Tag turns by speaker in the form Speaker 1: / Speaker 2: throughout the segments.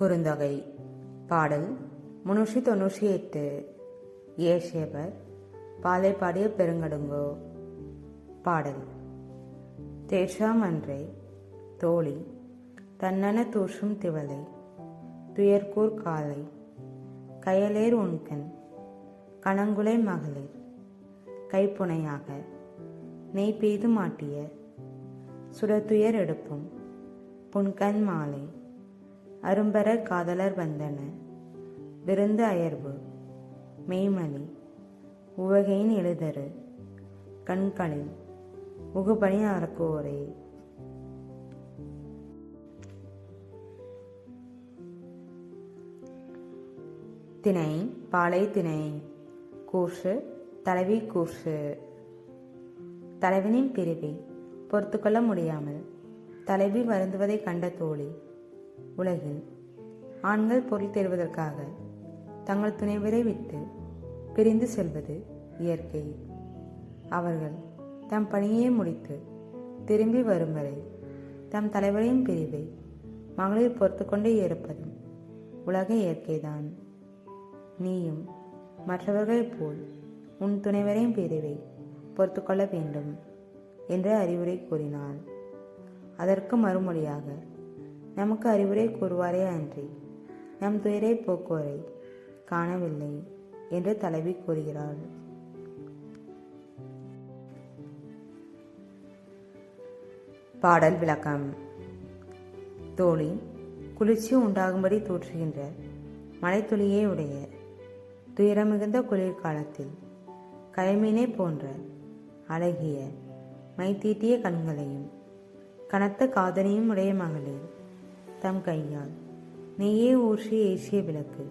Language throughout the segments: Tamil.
Speaker 1: குறுந்தொகை. பாடல் முன்னூற்றி தொண்ணூற்றி எட்டு. ஏசேபர் பாலை பாடிய பெருங்கடுங்கோ. பாடல் தேஷாம் அன்றே தோழி தன்னன தூற்றும் திவலை துயர்கூர் காலை கயலேர் உண்கண் கணங்குலை மகளிர் கைப்புனையாக நெய் பெய்து மாட்டிய சுடத்துயர் எடுப்பும் புன்கண் மாலை அரும்பர காதலர் வந்தன. விருந்து அயர்வு. மெய்மலி உவகையின் எழுதரு. கண்களில். உகுபணி அறக்கோரே. திணை. பாலை திணை. கூர்ஷு தலைவி கூர்ஷு தலைவனின் பிரிவை பொறுத்துக்கொள்ள முடியாமல் தலைவி வருந்துவதை கண்ட தோழி உலகில் ஆண்கள் பொருள் தேடுவதற்காக தங்கள் துணைவரை விட்டு பிரிந்து செல்வது இயற்கை. அவர்கள் தம் பணியை முடித்து திரும்பி வரும் வரை தம் தலைவரின் பிரிவை மகளிர் பொறுத்து கொண்டே இருப்பதும் உலக இயற்கைதான். நீயும் மற்றவர்களைப் போல் உன் துணைவரின் பிரிவை பொறுத்து கொள்ள வேண்டும் என்று அறிவுரை கூறினாள். அதற்கு மறுமொழியாக நமக்கு அறிவுரை கூறுவாரே அன்றி. நம் துயரை போக்குவரை காணவில்லை என்று தலைவி கூறுகிறாள். பாடல் விளக்கம். தோழி குளிர்ச்சி உண்டாகும்படி தோற்றுகின்ற மலைத்துளியே உடைய துயரமிகுந்த குளிர்காலத்தில் கைமீனை போன்ற அழகிய மைத்தீட்டிய கண்களையும் கனத்த காதனையும் உடைய மகளிர் தம் கையால். நெய்யே ஊற்றி ஏசிய விளக்கு.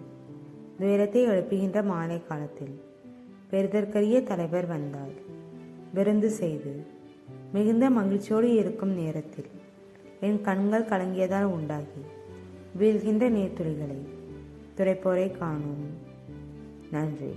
Speaker 1: துயரத்தை எழுப்புகின்ற மாலை காலத்தில். பெரிதற்கரிய தலைவர் வந்தார். விருந்து செய்து. மிகுந்த மகிழ்ச்சியோடு இருக்கும் நேரத்தில். என் கண்கள் கலங்கியதால் உண்டாகி. வீழ்கின்ற நீர்த்துளிகளை. துடைப்போரை காணும். நன்றி.